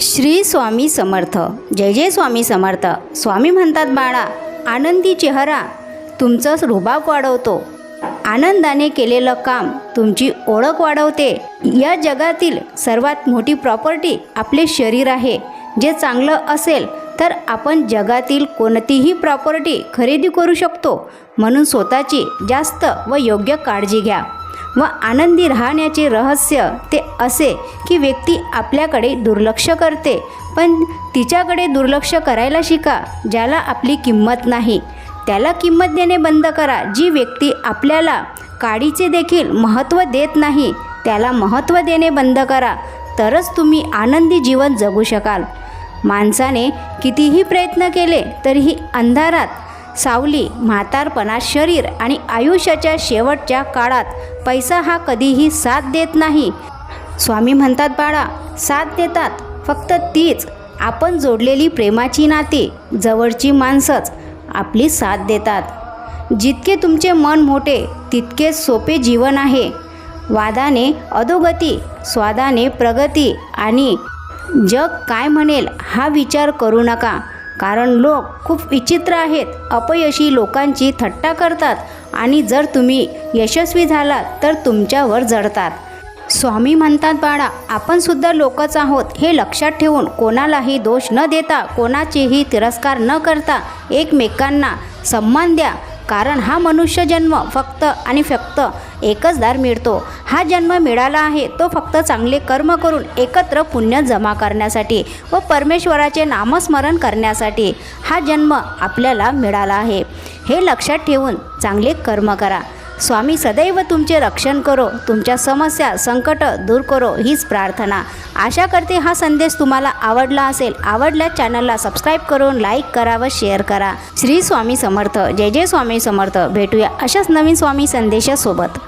श्री स्वामी समर्थ. जय जय स्वामी समर्थ. स्वामी म्हणतात बाळा आनंदी चेहरा तुमचं रुबाब वाढवतो. आनंदाने केलेलं काम तुमची ओळख वाढवते. या जगातील सर्वात मोठी प्रॉपर्टी आपले शरीर आहे. जे चांगलं असेल तर आपण जगातील कोणतीही प्रॉपर्टी खरेदी करू शकतो. म्हणून स्वतःची जास्त व योग्य काळजी घ्या. व आनंदी राहण्याचे रहस्य ते असे की व्यक्ती आपल्याकडे दुर्लक्ष करते. पण तिच्याकडे दुर्लक्ष करायला शिका ज्याला आपली किंमत नाही. त्याला किंमत देणे बंद करा. जी व्यक्ती आपल्याला काडीचे देखील महत्त्व देत नाही त्याला महत्त्व देणे बंद करा. तरच तुम्ही आनंदी जीवन जगू शकाल. माणसाने कितीही प्रयत्न केले तरीही अंधारात सावली म्हातारपणा शरीर आणि आयुष्याच्या शेवटच्या काळात पैसा हा कधीही साथ देत नाही. स्वामी म्हणतात बाळा साथ देतात. फक्त तीच. आपण जोडलेली प्रेमाची नाते जवळची माणसंच आपली साथ देतात. जितके तुमचे मन मोठे तितके सोपे जीवन आहे. वादाने अधोगती स्वादाने प्रगती आणि जग काय म्हणेल हा विचार करू नका. कारण लोक खूप विचित्र आहेत अपयशी लोकांची थट्टा करतात आणि जर तुम्ही यशस्वी झालात तर तुमच्यावर जडतात. स्वामी म्हणतात बाळा आपण सुद्धा लोकच आहोत हे लक्षात ठेवून कोणालाही दोष न देता कोणाचेही तिरस्कार न करता एकमेकांना सन्मान द्या कारण हा मनुष्य जन्म फक्त आणि फक्त एकच दार मिळतो. हा जन्म मिळाला आहे तो फक्त चांगले कर्म करून एकत्र पुण्य जमा करण्यासाठी व परमेश्वराचे नामस्मरण करण्यासाठी हा जन्म आपल्याला मिळाला आहे. हे लक्षात ठेवून चांगले कर्म करा. स्वामी सदैव तुमचे रक्षण करो तुमच्या समस्या संकट दूर करो हीच प्रार्थना. आशा करते हा संदेश तुम्हाला आवडला असेल. आवडल्यास चॅनलला सबस्क्राईब करून लाईक करा व शेअर करा. श्री स्वामी समर्थ. जय जय स्वामी समर्थ. भेटूया अशाच नवीन स्वामी संदेशासोबत.